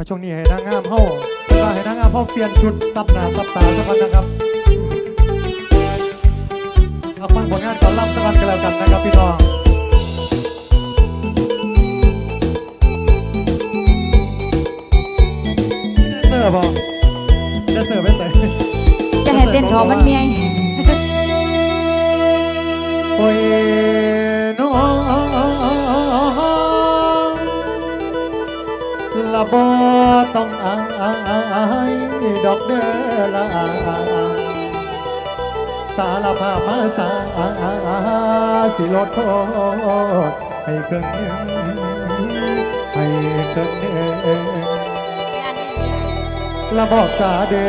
มาช่วงนี้ให้นางงามเฮาเวลาให้นางงามเฮาเปลี่ยนชุดซับหน้าซับตาสักวันนะครับเอาฟังผลงานก่อนรับสักวันกันแล้วกันนะครับพี่น้องเสิร์ฟบ่จะเสิร์ฟไปใส่จะให้เต้นเขามันเมียโอ้ย ละบ่ต้องอายดอกเด้อละสารภาพมาสาสิลดโทษให้ครึ่งหนึ่งให้ครึ่งหนึ่งละบอกสาเด้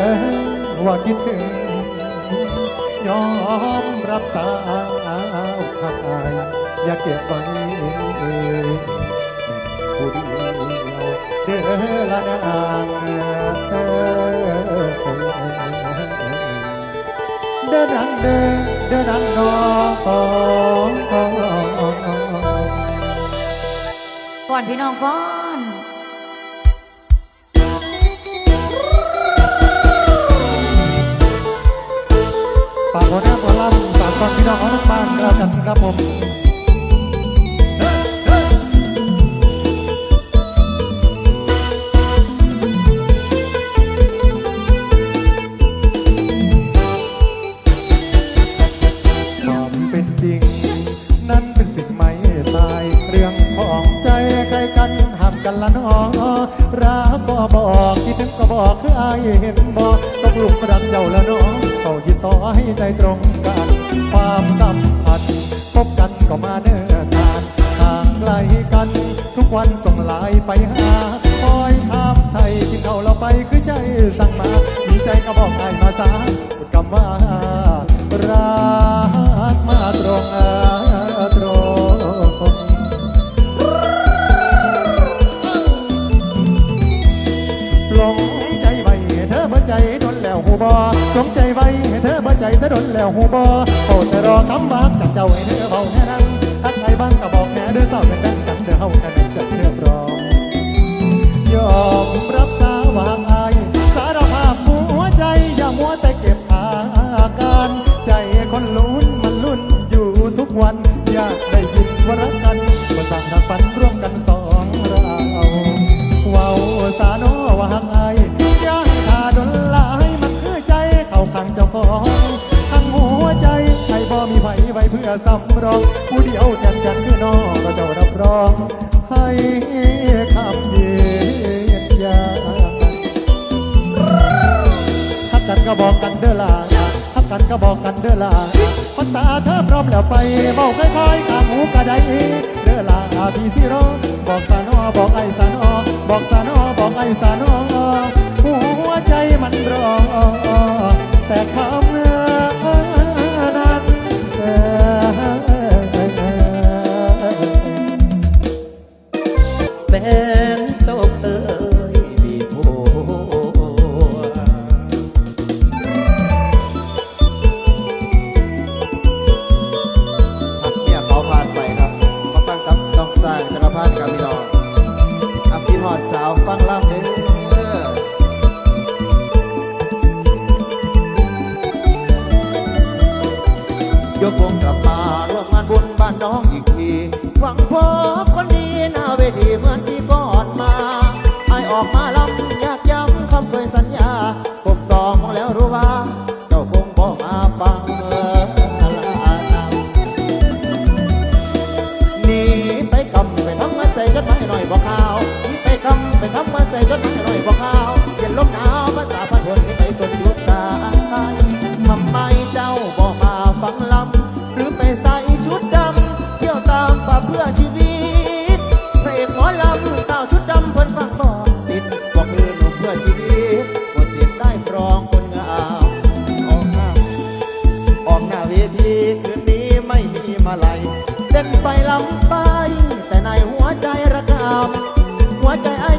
อว่าคิดถึง ยอมรับสาวหักอายอย่าเก็บไว้ ละนางเด้อดังเด้อเด้อดังนองก่อนพี่น้องฟ้อนฝากหัวหน้าหัวลำฝากความพี่น้องเของทั้งบ้านแล้วกันครับผม กันจะเรียบร้อยยอมรับสาวางอายสารภาพหัวใจ อย่ามัวแต่เก็บอาการ ใจคนลุ้นมันลุ้นอยู่ทุกวัน อยากได้ยินว่ารักกันว่าสั่งทางฝันร่วมกันสองเราเว้าสาโนว่าหักอายย่างทาดนลายมันคือใจเข้าข้างเจ้าของทั้งหัวใจให้บ่มีไผไว้เพื่อสำรอง ผู้เดียวแจันกันคือน้องก็เจ้ารับรอง ให้คำยืนยันทักกันก็บอกกันเด้อล่ะทักกันก็บอกกันเด้อล่ะพันตาเธอพร้อมแล้วไปเบาค่อยๆข้างหูกระไดเด้อล่ะพี่สิรอบอกสานอบอกไอสานอบอกสานอบอกไอสานอหัว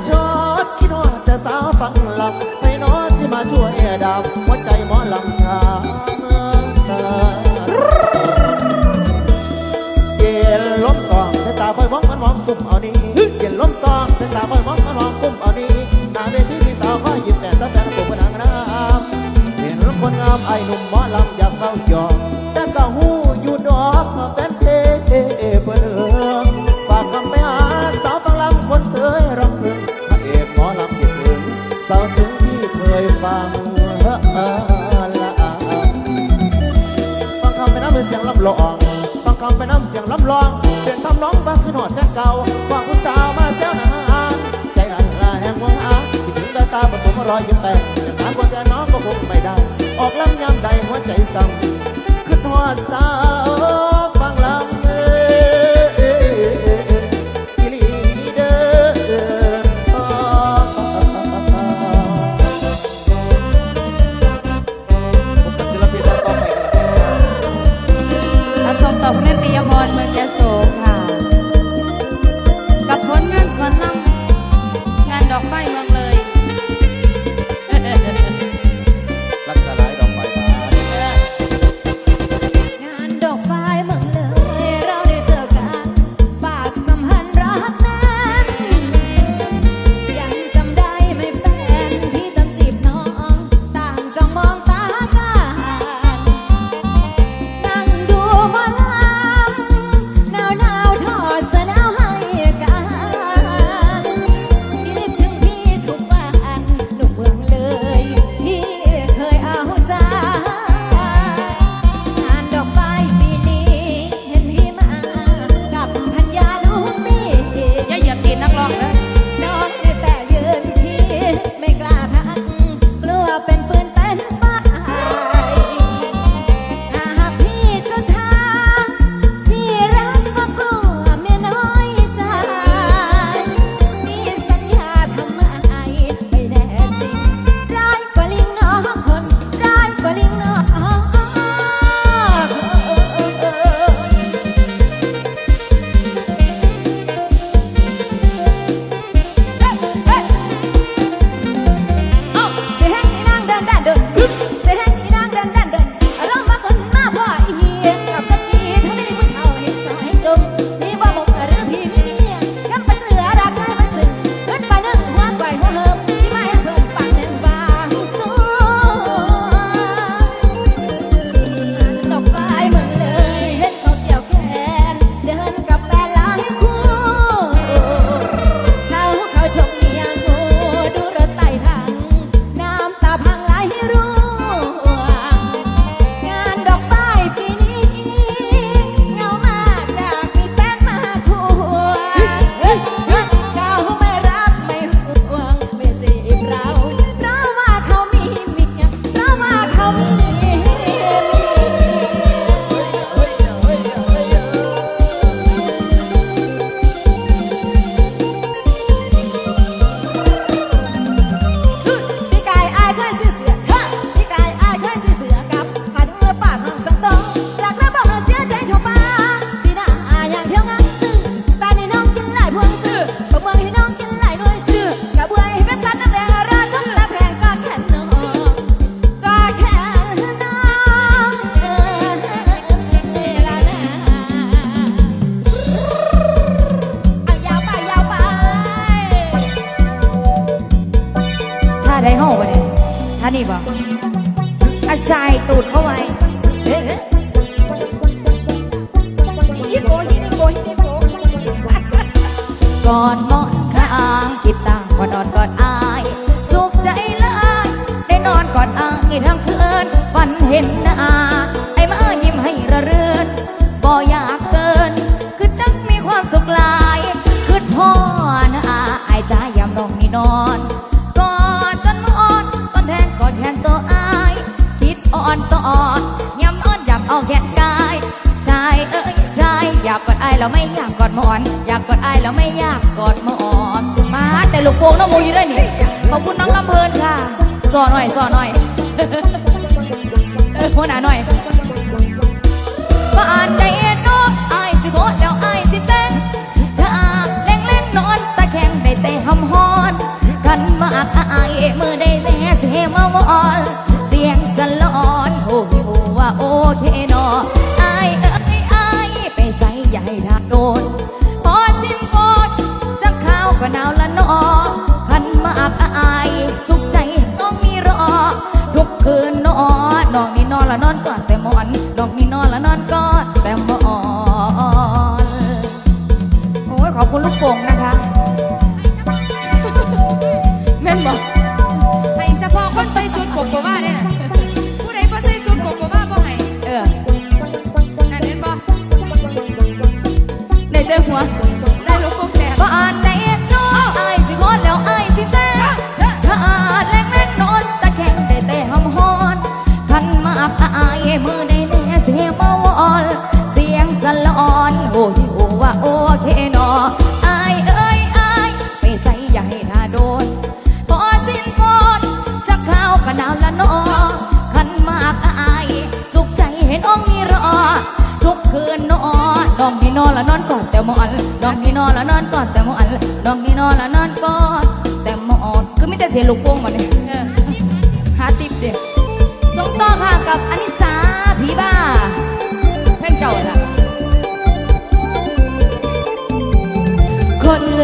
ชดคิดว่าจะสาวฟังหลำให้น้อสิมาช่วยดำหัวใจหมอลำชาเย็นล้มตองสายตาคอยมองมันมองกลุ่มเอานี้เย็นล้มตองสายตาคอยมองมันมองกลุ่ม ฝันเห็นหน้าไอ้มายิ้มให้ระเริดบ่อยากเกิน คือจังมีความสุขลายคือพ่อหน้าไอ้จ้ายามน้องนี่นอนกอดจนมอ่อนกอนแทงกอดแทนตัวอาย คิดอ่อนตัวอ่อนยำอ่อนยำเอาแขนกายชายเอ้ยชายอยากกอดไอ้เราไม่อยากกอดมอน อยากกอดไอ้เราไม่อยากกอดมอนมาแต่ลูกโป่งน้องโมอยู่ด้วยนี่ขอบคุณน้องลำเพลินค่ะสอหน่อยสอหน่อย ดหัหนาหน่อยบ่อ่านใจเอ็นนอกอายสิโบแล้วอายสิเต้นเธออาเล้งเล้งนอนตะแคงได้แต่หำฮอน กันมาอักอายเมื่อได มอันน้องนี่นอนแล้วนอนกอดแต่โมอันน้องดีนอนแล้วนอนกอดแต่โมอ่นคือไม่แต่เสียลูกโป่งมาเนี่ยหาติบเด็กส่งต่อค่ะกับอานิสาผีบ้าเพ่งเจ้าล่ะคนเล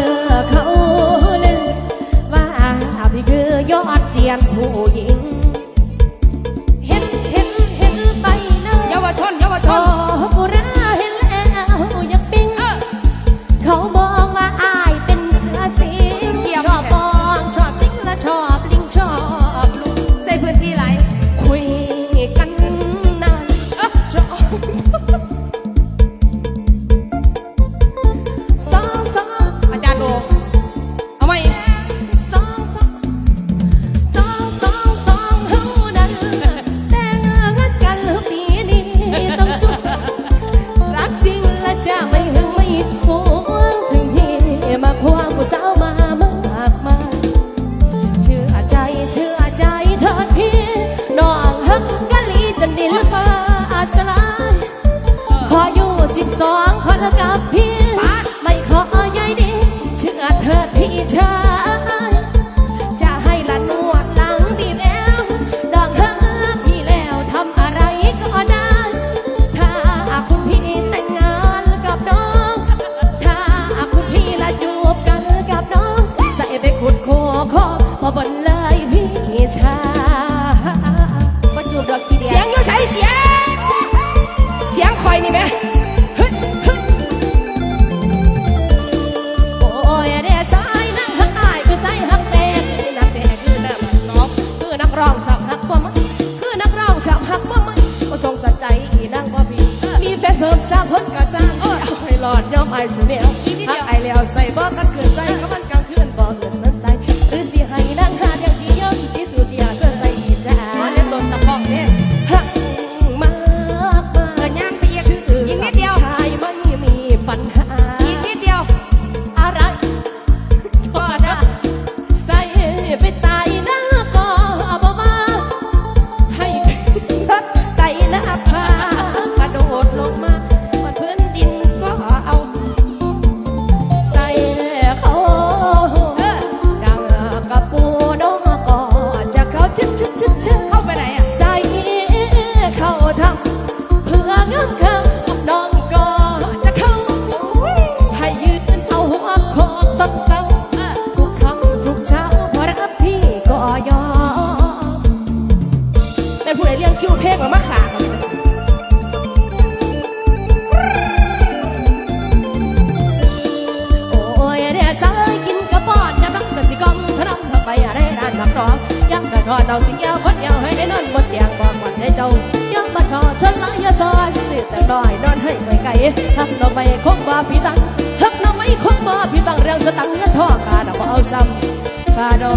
ทอดเอาสิแก้วคนยาวให้ได้นอนบนเตียงบอกวันให้เจ้ายังบัดทอสลายยาซอยสิแต่ดอยนอนให้ไกลไกลทักน้องไปคงบ่าพี่ตังทักน้องไม่คงบ่าพี่ตังเรื่องสตังนั้นท่อกาดเอาซ้ำกาดอ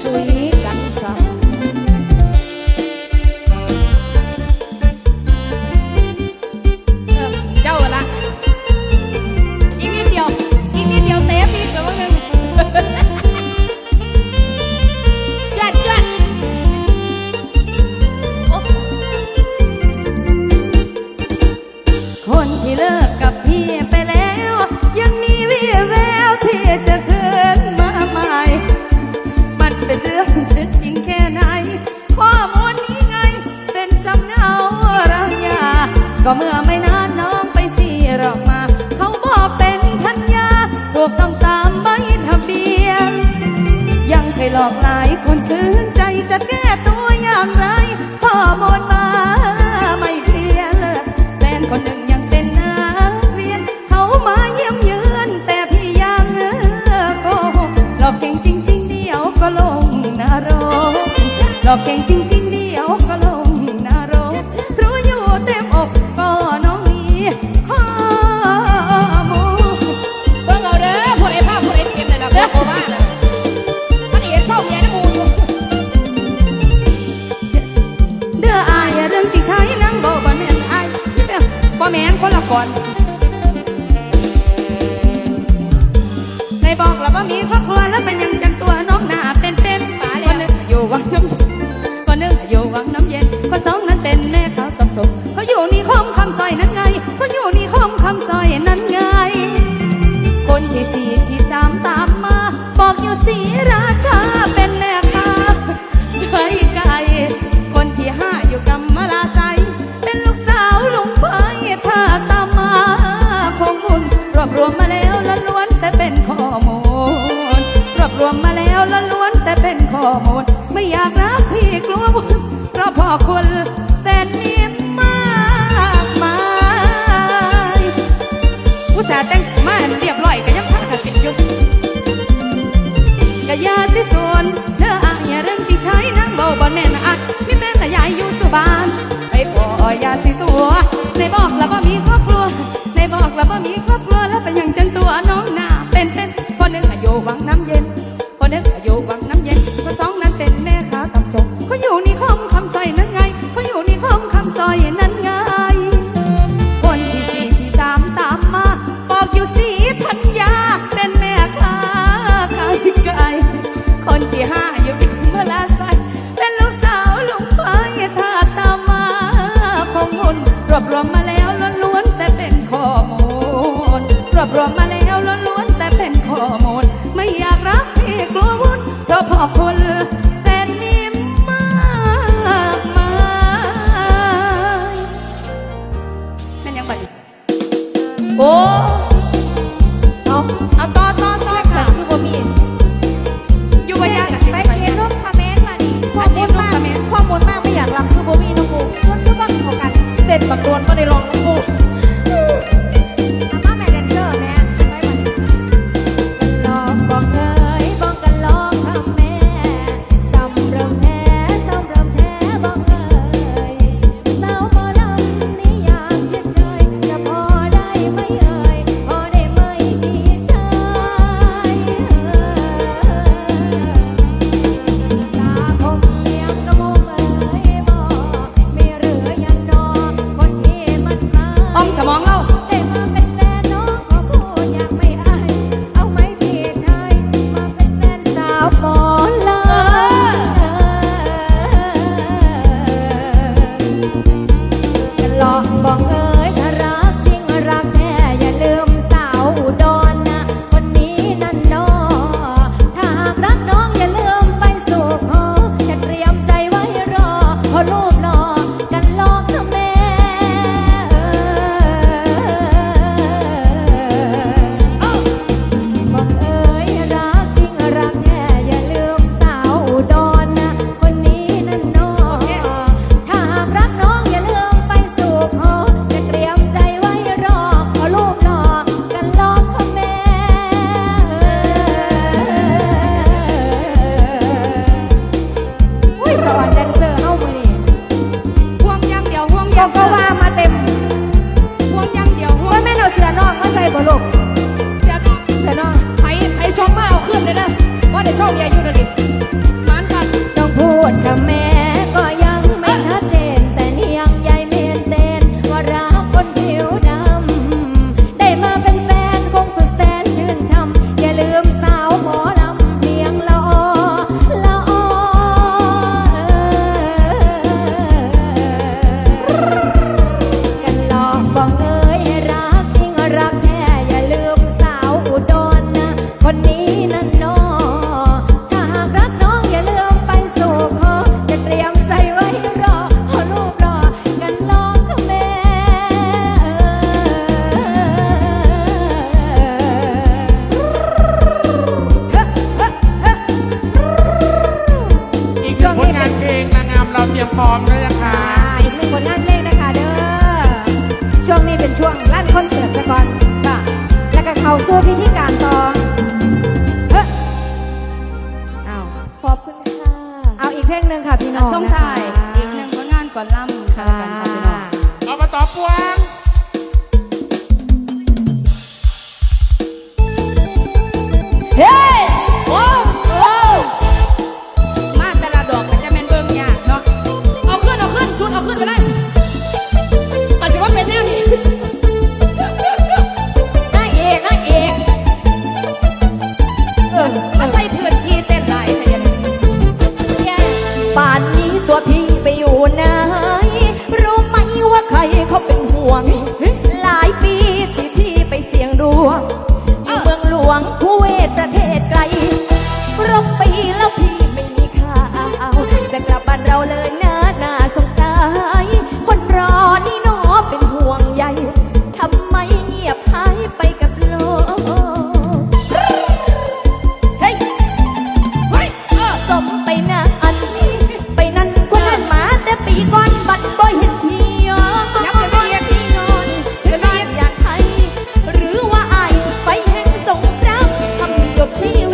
สุย ก็เมื่อไม่นานน้องไปสีรอกมา เขาบอกเป็นพันยาพวกต้องตามใบทะเบียน ยังเคยหลอกหลายคนคืนใจจะแก้ตัวอย่างไรพ่อมน มีครอบครัวแล้วเป็นยังจังตัวน้องหน้าเป็นเป็นป่าเลยคนหนึ่งอยู่วังน้ำคนหนึ่งอยู่วังน้ำเย็นคนสองนั้นเป็นแม่เขากับศพเขาอยู่นี่ข้อมคำซอยนั้นไงเขาอยู่นี่ข้อมคำซอยนั้นไง คนที่สี่ที่สามตามมา บอกอยู่สี่ หมดไม่อยากรักพี่กลัวบุญเพราะพ่อคนแต่นิ่มมากมายผู้ชายแต่งมานเรียบร้อยก็ยังพากันเป็นยุ่บกะยาสิส่วนเธออะอย่าเรื่องที่ใช้นางเบาบ่แม่นอัดมิแม่นายายอยู่สุบานไปพ่อยาสิตัวในบอกแล้วว่ามีครอบครัวในบอกแล้วว่ามีครอบครัวแล้วเป็นอย่างจังตัวน้องหน้าเป็นเป็นคนหนึ่งอายุวังน้ำเย็นำใ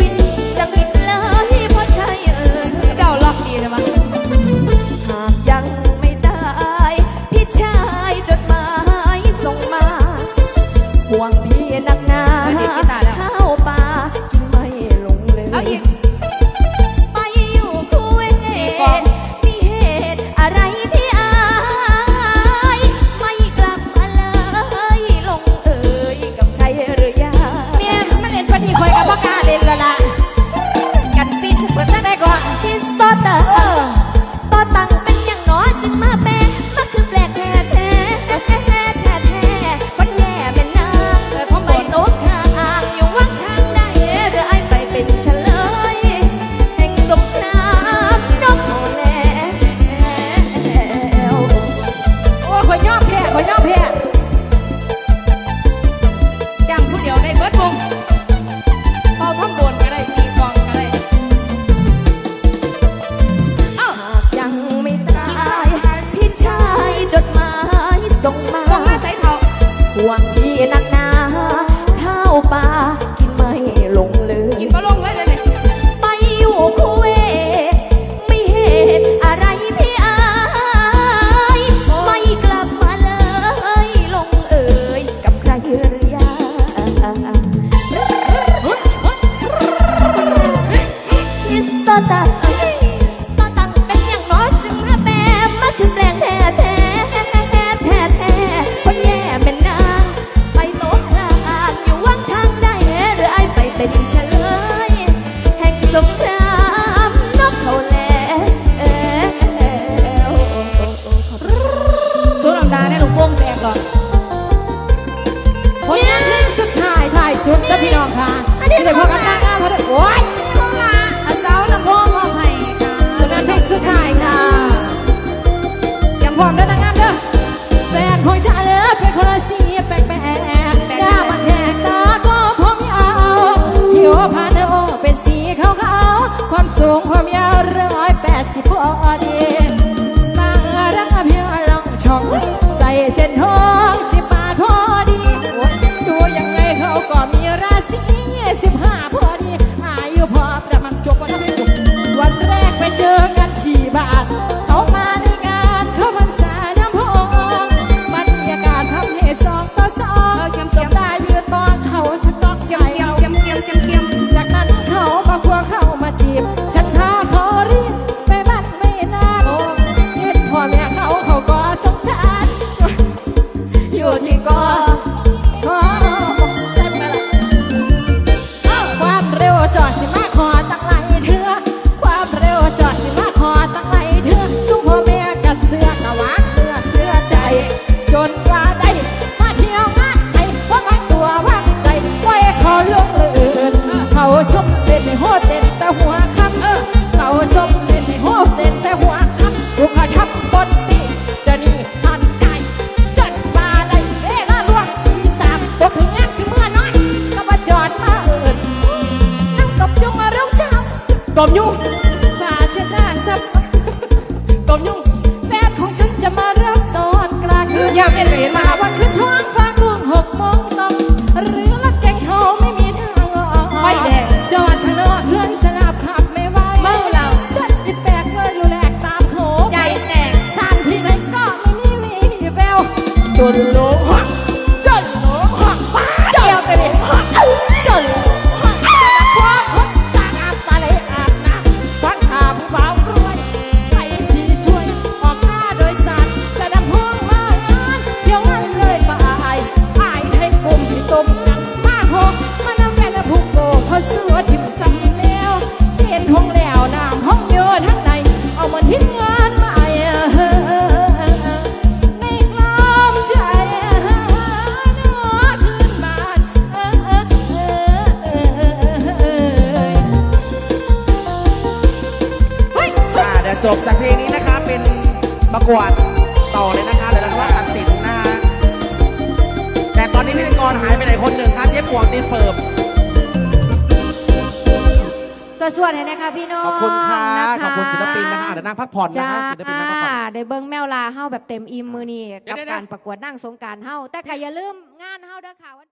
ผ่อนนะจ้าคะศิลปินนั่งพักผ่อน ได้เบิ้งแมวลาเฮาแบบเต็มอิ่มมือนี่กับเดี๋ยวๆการประกวดนั่งสงกรารเฮาแต่ก็อย่าลืมงานเฮาเด้อค่ะ